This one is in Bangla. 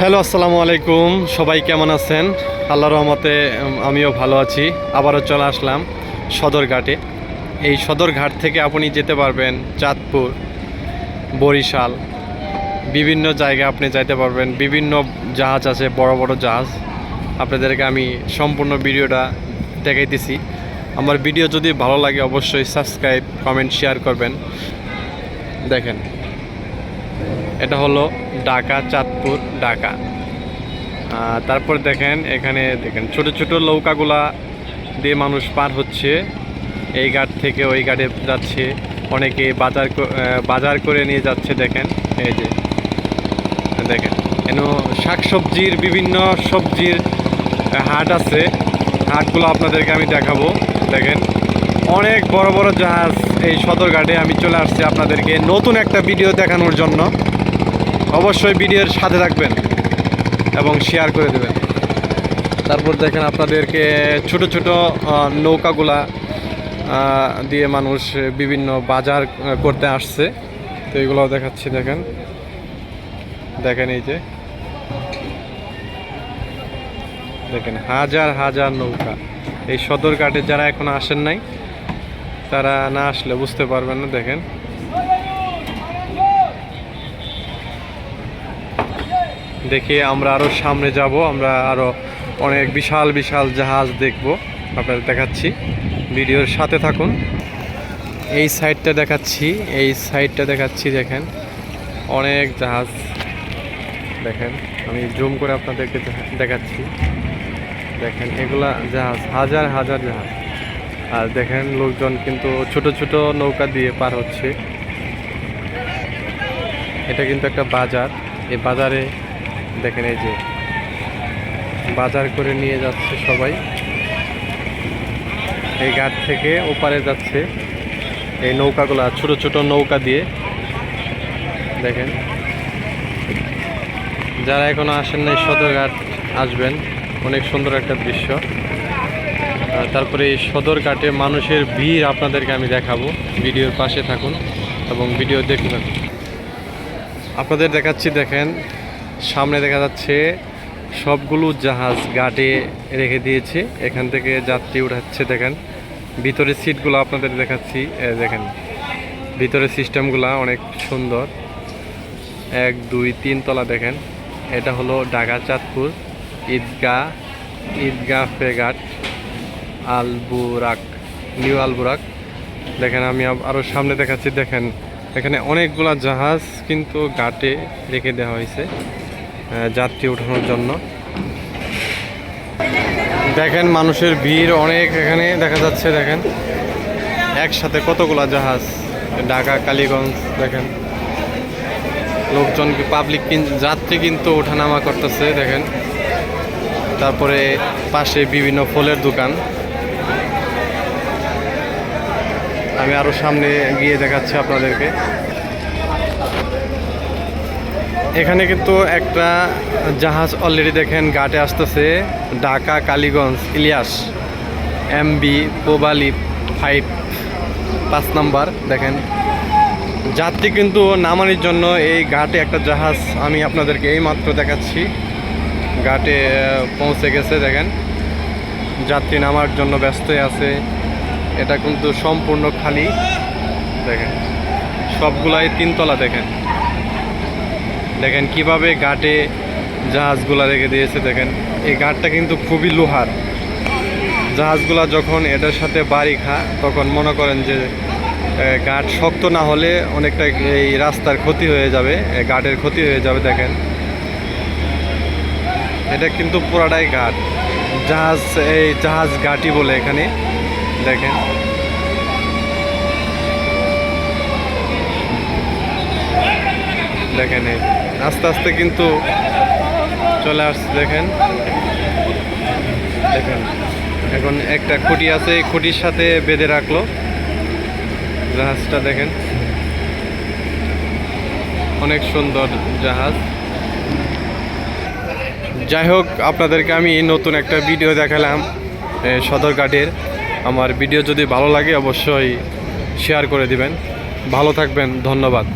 হ্যালো, আসসালামু আলাইকুম। সবাই কেমন আছেন? আল্লাহ রহমতে আমিও ভালো আছি। আবারও চলে আসলাম সদরঘাটে। এই সদরঘাট থেকে আপনি যেতে পারবেন চাঁদপুর, বরিশাল, বিভিন্ন জায়গায় আপনি যাইতে পারবেন। বিভিন্ন জাহাজ আছে, বড় বড় জাহাজ। আপনাদেরকে আমি সম্পূর্ণ ভিডিওটা দেখাইতেছি। আমার ভিডিও যদি ভালো লাগে, অবশ্যই সাবস্ক্রাইব, কমেন্ট, শেয়ার করবেন। দেখেন। এটা হলো ঢাকা, চাঁদপুর, ঢাকা। তারপর দেখেন, এখানে দেখেন, ছোট ছোট নৌকাগুলা দিয়ে মানুষ পার হচ্ছে। এই ঘাট থেকে ওই ঘাটে যাচ্ছে। অনেকে বাজার বাজার করে নিয়ে যাচ্ছে, দেখেন। এই যে, দেখেন। এন শাকসবজির বিভিন্ন সবজির হাট আছে। হাটগুলো আপনাদেরকে আমি দেখাবো। দেখেন, অনেক বড় বড় জাহাজ এই সদরঘাটে আমি চলে আসছি আপনাদেরকে নতুন একটা ভিডিও দেখানোর জন্য। অবশ্যই ভিডিওর সাথে থাকবেন এবং শেয়ার করে দেবেন। তারপর দেখেন আপনাদেরকে ছোট ছোট নৌকাগুলা দিয়ে মানুষ বিভিন্ন বাজার করতে আসছে। তো এগুলোও দেখাচ্ছি, দেখেন। দেখেন এই যে। দেখেন, হাজার হাজার নৌকা। এই সদরঘাটে যারা এখন আসেন নাই, তারা না আসলে বুঝতে পারবেন না, দেখেন। দেখে আমরা আরও সামনে যাব, আমরা আরও অনেক বিশাল বিশাল জাহাজ দেখব। আপনাদের দেখাচ্ছি। ভিডিওর সাথে থাকুন। এই সাইডটা দেখাচ্ছি, এই সাইডটা দেখাচ্ছি, দেখেন। অনেক জাহাজ, দেখেন। আমি জুম করে আপনাদেরকে দেখা- দেখাচ্ছি। দেখেন, এগুলা জাহাজ, হাজার হাজার জাহাজ। আর দেখেন, লোকজন কিন্তু ছোট ছোট নৌকা দিয়ে পার হচ্ছে। এটা কিন্তু একটা বাজার। এই বাজারে দেখেন এই যে বাজার করে নিয়ে যাচ্ছে সবাই। এই ঘাট থেকে ওপারে যাচ্ছে এই নৌকাগুলা, ছোট ছোট নৌকা দিয়ে। দেখেন। যারা এখনও আসেন নাই সদরঘাট আসবেন। অনেক সুন্দর একটা দৃশ্য। তারপরে এই সদরঘাটে মানুষের ভিড় আপনাদেরকে আমি দেখাবো। ভিডিওর পাশে থাকুন এবং ভিডিও দেখবেন আপনাদের দেখাচ্ছি, দেখেন সামনে দেখা যাচ্ছে সবগুলো জাহাজ ঘাটে রেখে দিয়েছে। এখান থেকে যাত্রী উঠাচ্ছে, দেখেন। ভিতরে সিটগুলো আপনাদের দেখাচ্ছি দেখেন। ভিতরে সিস্টেমগুলো অনেক সুন্দর। এক, দুই, তিন তলা দেখেন। এটা হলো ঢাকা, চাঁদপুর, ঈদগাহ ঈদগাহ ফেঘাট, আলবুরাক, নিউ আলবুরাক। দেখেন, আমি আব- আরও সামনে দেখাচ্ছি, দেখেন। এখানে অনেকগুলা জাহাজ কিন্তু ঘাটে রেখে দেওয়া হয়েছে। যাত্রী ওঠানোর জন্য। দেখেন মানুষের ভিড় অনেক এখানে, দেখা যাচ্ছে দেখেন। একসাথে কতগুলা জাহাজ, ঢাকা, কালীগঞ্জ, দেখেন। লোকজন পাবলিক যাত্রী কিন্তু ওঠানামা করতেছে, দেখেন। তারপরে পাশে বিভিন্ন ফলের দোকান। আমি আরও সামনে গিয়ে দেখাচ্ছি আপনাদেরকে। এখানে কিন্তু একটা জাহাজ অলরেডি দেখেন, ঘাটে আসতেছে। ঢাকা, কালীগঞ্জ, ইলিয়াস এমবি পোবালি ফাইভ, পাঁচ নাম্বার, দেখেন। যাত্রী কিন্তু নামানোর জন্য এই ঘাটে একটা জাহাজ আমি আপনাদেরকে এই মাত্র দেখাচ্ছি। ঘাটে পৌঁছে গেছে, দেখেন। যাত্রী নামার জন্য ব্যস্তই আছে। এটা কিন্তু সম্পূর্ণ খালি। দেখেন, সবগুলাই তিনতলা, দেখেন। দেখেন কীভাবে ঘাটে জাহাজগুলা রেখে দিয়েছে দেখেন। এই ঘাটটা কিন্তু খুবই লোহার। জাহাজগুলা যখন এটার সাথে বাড়ি খা তখন মনে করেন যে ঘাট শক্ত না হলে অনেকটা এই রাস্তার ক্ষতি হয়ে যাবে এ, ঘাটের ক্ষতি হয়ে যাবে দেখেন। এটা কিন্তু পুরাটাই ঘাট। জাহাজ এই জাহাজ ঘাটি বলে এখানে দেখেন। দেখেন এই আস্তে আস্তে কিন্তু চলে আসছে, দেখেন। দেখেন, এখন একটা খুঁটি আছে, এই খুঁটির সাথে বেঁধে রাখল। জাহাজটা দেখেন। অনেক সুন্দর জাহাজ। যাই হোক, আপনাদেরকে আমি নতুন একটা ভিডিও দেখালাম সদরঘাটের। আমার ভিডিও যদি ভালো লাগে, অবশ্যই শেয়ার করে দিবেন। ভালো থাকবেন, ধন্যবাদ।